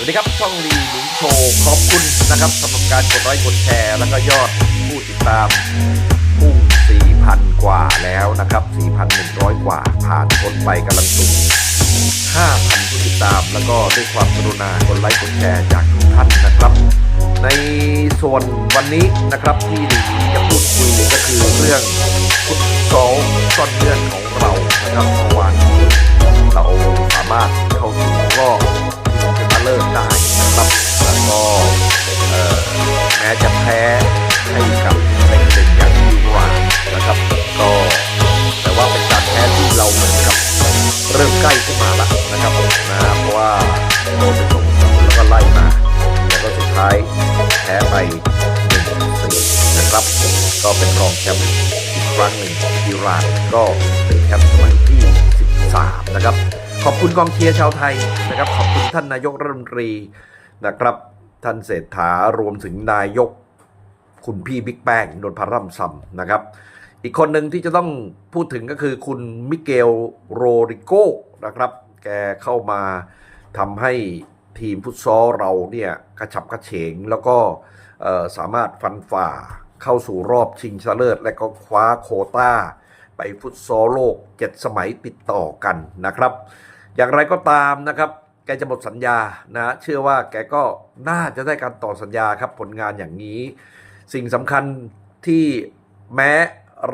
วัสดีครับ ช่องลีหนิงโชว์ขอบคุณนะครับสำหรับการกดไลค์กดแชร์ แล้วก็ยอดผู้ติดตามพุ่ง4,000 กว่าแล้วนะครับ 4,100 กว่าผ่านพ้นไปกำลังสูง5,000 ผู้ติดตาม แล้วก็ด้วยความกรุณากดไลค์กดแชร์จากทุกท่านนะครับ ในส่วนวันนี้นะครับที่ลีหนิงจะพูด ก็เป็นรองแชมป์อีกครั้งหนึ่งอิหร่านก็เป็นแชมป์สมัยที่ 13 นะครับ ขอบคุณกองเชียร์ชาวไทยนะครับ ขอบคุณท่านนายกรัฐมนตรีนะครับ ท่านเศรษฐารวมถึงนายกคุณพี่บิ๊กแป้งนนทร่ำซำนะครับ อีกคนหนึ่งที่จะต้องพูดถึงก็คือคุณมิเกลโรริโกนะครับ แกเข้ามาทำให้ทีมฟุตซอลเราเนี่ยกระฉับกระเฉงแล้วก็สามารถฟันฝ่า เข้าสู่รอบชิงชนะเลิศ และก็คว้าโคต้า ไปฟุตซอลโลก 7 สมัยติดต่อกันนะครับ อย่างไรก็ตามนะครับแกจะหมดสัญญานะเชื่อว่าแกก็น่าจะได้การต่อสัญญาครับผลงานอย่างนี้ สิ่งสำคัญที่แม้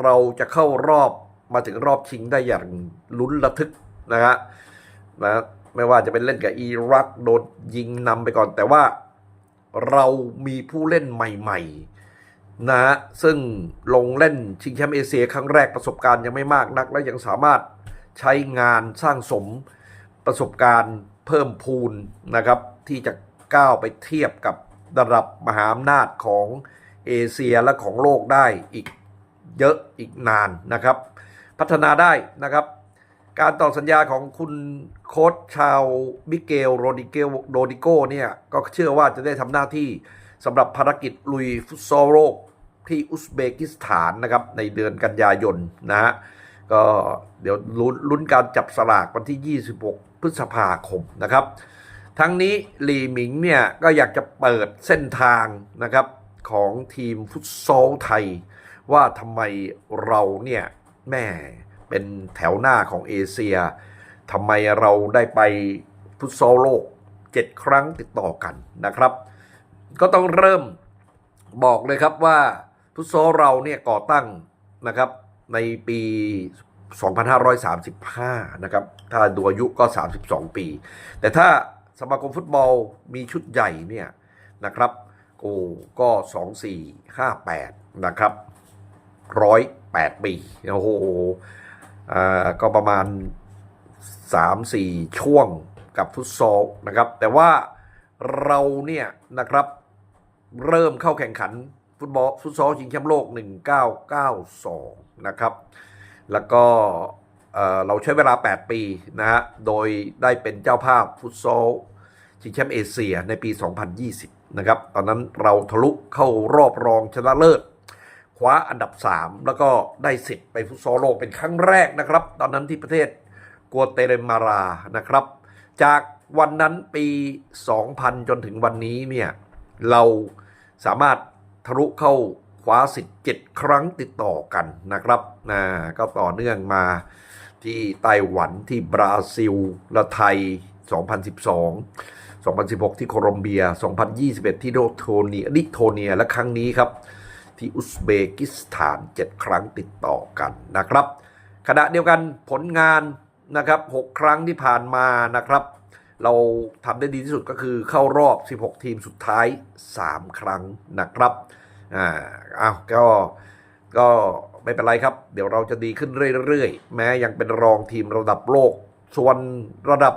เราจะเข้ารอบมาถึงรอบชิงได้อย่างลุ้นระทึกนะฮะนะไม่ว่าจะเป็นเล่นกับอิรักโดนยิงนำไปก่อน แต่ว่าเรามีผู้เล่นใหม่ ๆ นะฮะซึ่งลงเล่นชิงแชมป์เอเชียครั้งแรกประสบการณ์ยังไม่มากนัก และยังสามารถใช้งานสร้างสมประสบการณ์เพิ่มพูนนะครับ ที่จะก้าวไปเทียบกับระดับมหาอำนาจของเอเชียและของโลกได้อีกเยอะอีกนานนะครับ พัฒนาได้นะครับ การต่อสัญญาของคุณโค้ชชาวมิเกลโรดิเกลโรดิโกเนี่ยก็เชื่อว่าจะได้ทำหน้าที่สำหรับภารกิจลุยฟุตซอลโลก ที่อุซเบกิสถานนะครับในเดือนกันยายนนะฮะก็เดี๋ยวลุ้นลุ้นการจับสลากวันที่ 26 พฤษภาคมนะครับ ทั้งนี้หลีหมิงเนี่ยก็อยากจะเปิดเส้นทางนะครับของทีมฟุตซอลไทย ว่าทำไมเราเนี่ยแม่เป็นแถวหน้าของเอเชียทำไมเราได้ไปฟุตซอลโลก 7 ครั้งติดต่อกันนะครับ ก็ต้องเริ่มบอกเลยครับว่า ฟุตซอลเราเนี่ยก่อตั้งนะครับในปี 2535 นะครับ ถ้าดูอายุก็ 32 ปี แต่ถ้าสมาคมฟุตบอลมีชุดใหญ่เนี่ยนะครับโอ้ก็ 2458 นะครับ 108 ปี โอ้โหอ่าก็ประมาณ 3-4 ช่วงกับฟุตซอลนะครับ แต่ว่าเราเนี่ยนะครับเริ่มเข้าแข่งขัน ฟุตบอลฟุตซอลชิงแชมป์โลก 1992 นะครับ แล้วก็เราใช้เวลา 8 ปีนะฮะ โดยได้เป็นเจ้าภาพฟุตซอลชิงแชมป์เอเชียในปี 2020 นะครับ ตอนนั้นเราทะลุเข้ารอบรองชนะเลิศ คว้าอันดับ 3 แล้วก็ได้สิทธิ์ไปฟุตซอลโลกเป็นครั้งแรกนะครับ ตอนนั้นที่ประเทศกัวเตมารา นะครับ จากวันนั้นปี 2000 จนถึงวันนี้เนี่ย เราสามารถ ทะลุเข้าคว้าสิทธิ์7ครั้งติดต่อกันนะครับนะก็ต่อเนื่องมาที่ไต้หวันที่บราซิลและไทย 2012 2016 ที่โคลอมเบีย 2021 ที่โดโทเนียลิโทเนีย และครั้งนี้ครับ ที่อุซเบกิสถาน 7 ครั้งติดต่อกันนะครับ ขณะเดียวกันผลงานนะครับ 6 ครั้งที่ผ่านมานะครับ เราทำได้ดีที่สุดก็คือเข้ารอบ 16 ทีมสุดท้าย 3 ครั้งนะครับอ่าอ้าวก็ก็ไม่เป็นไรครับ เดี๋ยวเราจะดีขึ้นเรื่อยๆ แม้ยังเป็นรองทีมระดับโลก ส่วนระดับ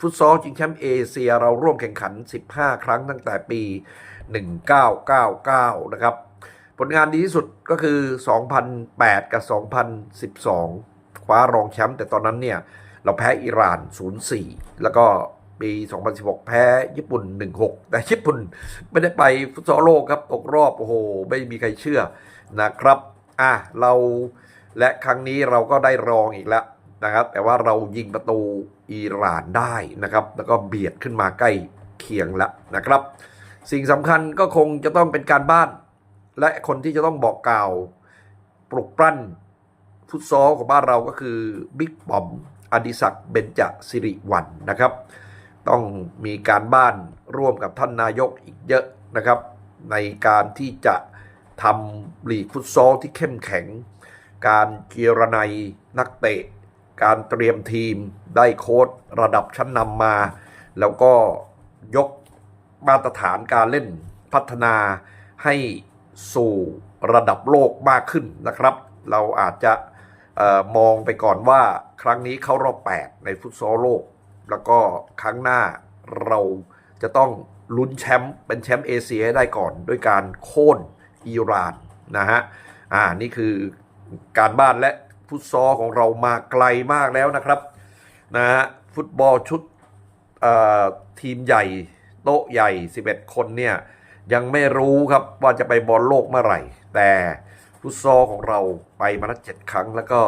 ฟุตซอลชิงแชมป์เอเชียเราร่วมแข่งขัน 15 ครั้งตั้งแต่ปี 1999 นะครับ ผลงานดีที่สุดก็คือ 2008 กับ 2012 คว้ารองแชมป์แต่ตอนนั้นเนี่ย เราแพ้อิหร่าน 0-4 แล้วก็ปี 2016 แพ้ญี่ปุ่น 1-6 แต่ญี่ปุ่นไม่ได้ไปฟุตซอลโลกครับ ตกรอบ โอ้โห ไม่มีใครเชื่อนะครับ อะ เราและครั้งนี้เราก็ได้รองอีกแล้วนะครับ แต่ว่าเรายิงประตูอิหร่านได้นะครับ แล้วก็เบียดขึ้นมาใกล้เคียงแล้วนะครับ สิ่งสำคัญก็คงจะต้องเป็นการบ้าน และคนที่จะต้องบอกกล่าว ปลุกปลั้นฟุตซอลของบ้านเราก็คือบิ๊กปอม อดิศักดิ์เบญจสิริวันนะครับ ต้องมีการบ้านร่วมกับท่านนายกอีกเยอะนะครับ ในการที่จะทำลีกฟุตซอลที่เข้มแข็ง การเกียรนัยนักเตะ การเตรียมทีมได้โค้ดระดับชั้นนำมา แล้วก็ยกมาตรฐานการเล่นพัฒนาให้สู่ระดับโลกมากขึ้นนะครับ เราอาจจะ มองไปก่อนว่าครั้งนี้เข้ารอบ 8 ในฟุตซอลโลก แล้วก็ครั้งหน้าเราจะต้องลุ้นแชมป์เป็นแชมป์เอเชียได้ก่อน ด้วยการโค่นอิหร่านนะฮะอ่านี่คือการบ้านและฟุตซอลของเรามาไกลมากแล้วนะครับนะฮะฟุตบอลชุดทีมใหญ่โต๊ะใหญ่ 11 คนเนี่ยยังไม่รู้ครับว่าจะไปบอลโลกเมื่อไหร่ แต่ ฟุตซอลของเราไปมาแล้วเจ็ดครั้ง แล้วก็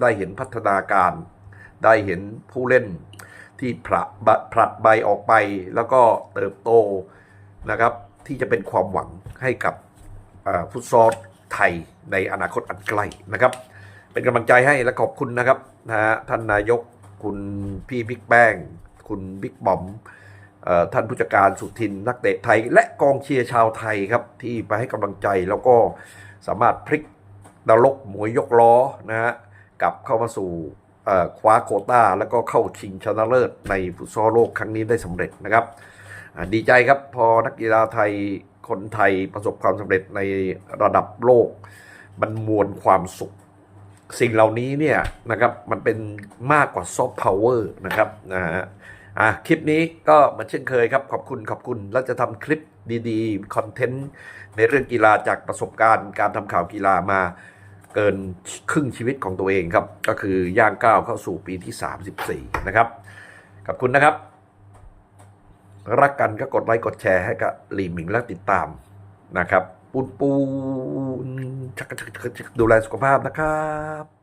ได้เห็นพัฒนาการ ได้เห็นผู้เล่นที่ผละผลัดใบออกไป แล้วก็เติบโตนะครับ ที่จะเป็นความหวังให้กับฟุตซอลไทยในอนาคตอันใกล้นะครับ เป็นกำลังใจให้และขอบคุณนะครับนะฮะท่านนายกคุณพี่บิ๊กแป้ง คุณบิ๊กบอมท่านผู้จัดการสุทินนักเตะไทย และกองเชียร์ชาวไทยครับที่ไปให้กำลังใจแล้วก็ สามารถพลิกดารกหมวยยกล้อนะฮะกลับเข้ามาสู่คว้าโคต้า แล้วก็เข้าชิงชนะเลิศในฟุตซอลโลกครั้งนี้ได้สำเร็จนะครับ ดีใจครับพอนักกีฬาไทยคนไทยประสบความสำเร็จในระดับโลก มันมวลความสุข สิ่งเหล่านี้เนี่ยนะครับมันเป็นมากกว่าซอฟต์พาวเวอร์นะครับนะฮะ อะคลิปนี้ก็เหมือนเช่นเคยครับ ขอบคุณขอบคุณแล้วจะทำคลิปดีๆคอนเทนต์ในเรื่องกีฬาจากประสบการณ์การทำข่าวกีฬามาเกินครึ่งชีวิตของตัวเองครับ ก็คือย่างก้าวเข้าสู่ปีที่ 34 นะครับ ขอบคุณนะครับ รักกันก็กดไลค์กดแชร์ให้กับหลีหมิงและติดตามนะครับ ปูนปูนชักชักชักดูแลสุขภาพนะครับ